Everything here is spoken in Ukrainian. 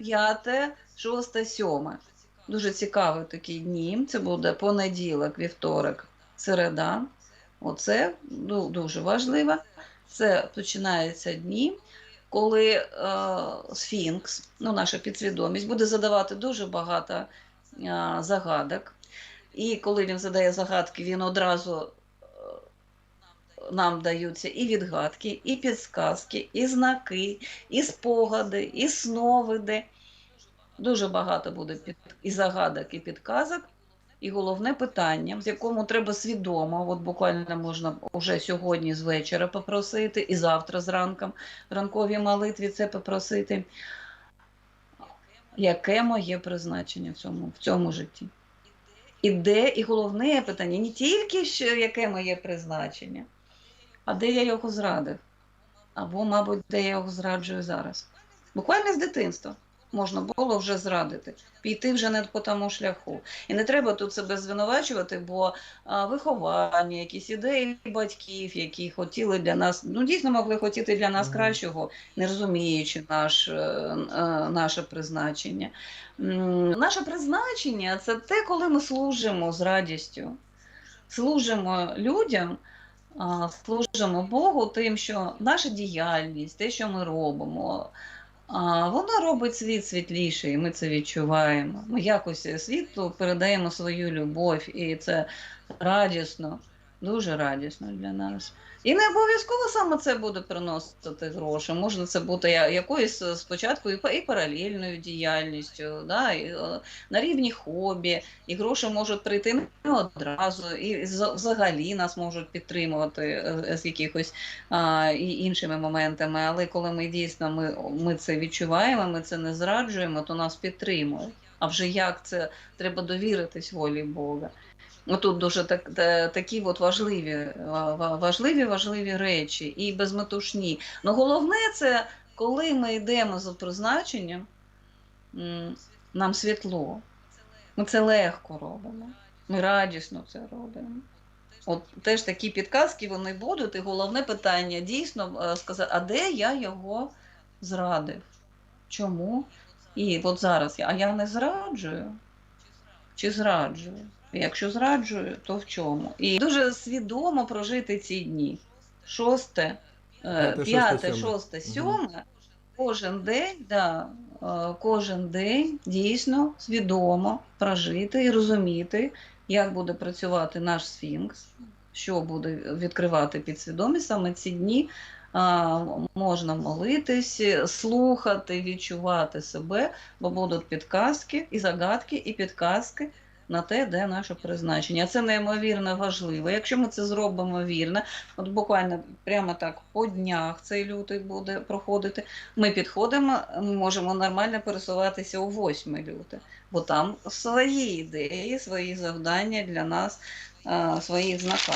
п'яте, шосте, сьоме. Дуже цікаві такі дні. Це буде понеділок, вівторок, середа. Оце ну, дуже важливо. Це починаються дні, коли е, Сфінкс, ну, наша підсвідомість, буде задавати дуже багато е, загадок. І коли він задає загадки, він одразу нам даються і відгадки, і підсказки, і знаки, і спогади, і сновиди. Дуже багато буде під... і загадок, і підказок. І головне питання, з якому треба свідомо, от буквально можна вже сьогодні з вечора попросити, і завтра зранком в ранковій молитві це попросити. Яке моє призначення в цьому, в цьому житті? І де, і головне питання не тільки що яке моє призначення, а де я його зрадив. Або, мабуть, де я його зраджую зараз. Буквально з дитинства можна було вже зрадити, піти вже не по тому шляху. І не треба тут себе звинувачувати, бо а, виховання, якісь ідеї батьків, які хотіли для нас, ну дійсно могли хотіти для нас кращого, не розуміючи наш, е, е, наше призначення. Наше призначення це те, коли ми служимо з радістю, служимо людям. Служимо Богу тим, що наша діяльність, те, що ми робимо, воно робить світ світліший, і ми це відчуваємо. Ми якось світу передаємо свою любов, і це радісно, дуже радісно для нас. І не обов'язково саме це буде приносити гроші. Можна це бути якоюсь е, спочатку і па- і паралельною діяльністю, да, і, е, на рівні хобі, і гроші можуть прийти не одразу, і взагалі нас можуть підтримувати е, з якихось а, і іншими моментами. Але коли ми дійсно ми, ми це відчуваємо, ми це не зраджуємо, то нас підтримують. А вже як це треба довіритись волі Бога. Отут дуже так, такі от важливі, ва- ва- важливі, важливі речі і безметушні. Ну головне це коли ми йдемо за призначенням, нам світло. Ми це легко робимо. Ми радісно це робимо. От теж такі підказки вони будуть, і головне питання дійсно е, сказати, а де я його зрадив? Чому? І от зараз я, а я не зраджую? Чи зраджую? Якщо зраджую, то в чому? І дуже свідомо прожити ці дні. Шосте, е, П'яте, шосте, сьоме. Кожен день, да, е, кожен день дійсно свідомо прожити і розуміти, як буде працювати наш сфінкс, що буде відкривати підсвідомість саме ці дні. Можна молитись, слухати, відчувати себе, бо будуть підказки і загадки, і підказки на те, де наше призначення. Це неймовірно важливо. Якщо ми це зробимо вірно, от буквально прямо так по днях цей лютий буде проходити, ми підходимо, ми можемо нормально пересуватися у 8 люте, бо там свої ідеї, свої завдання для нас, свої знака.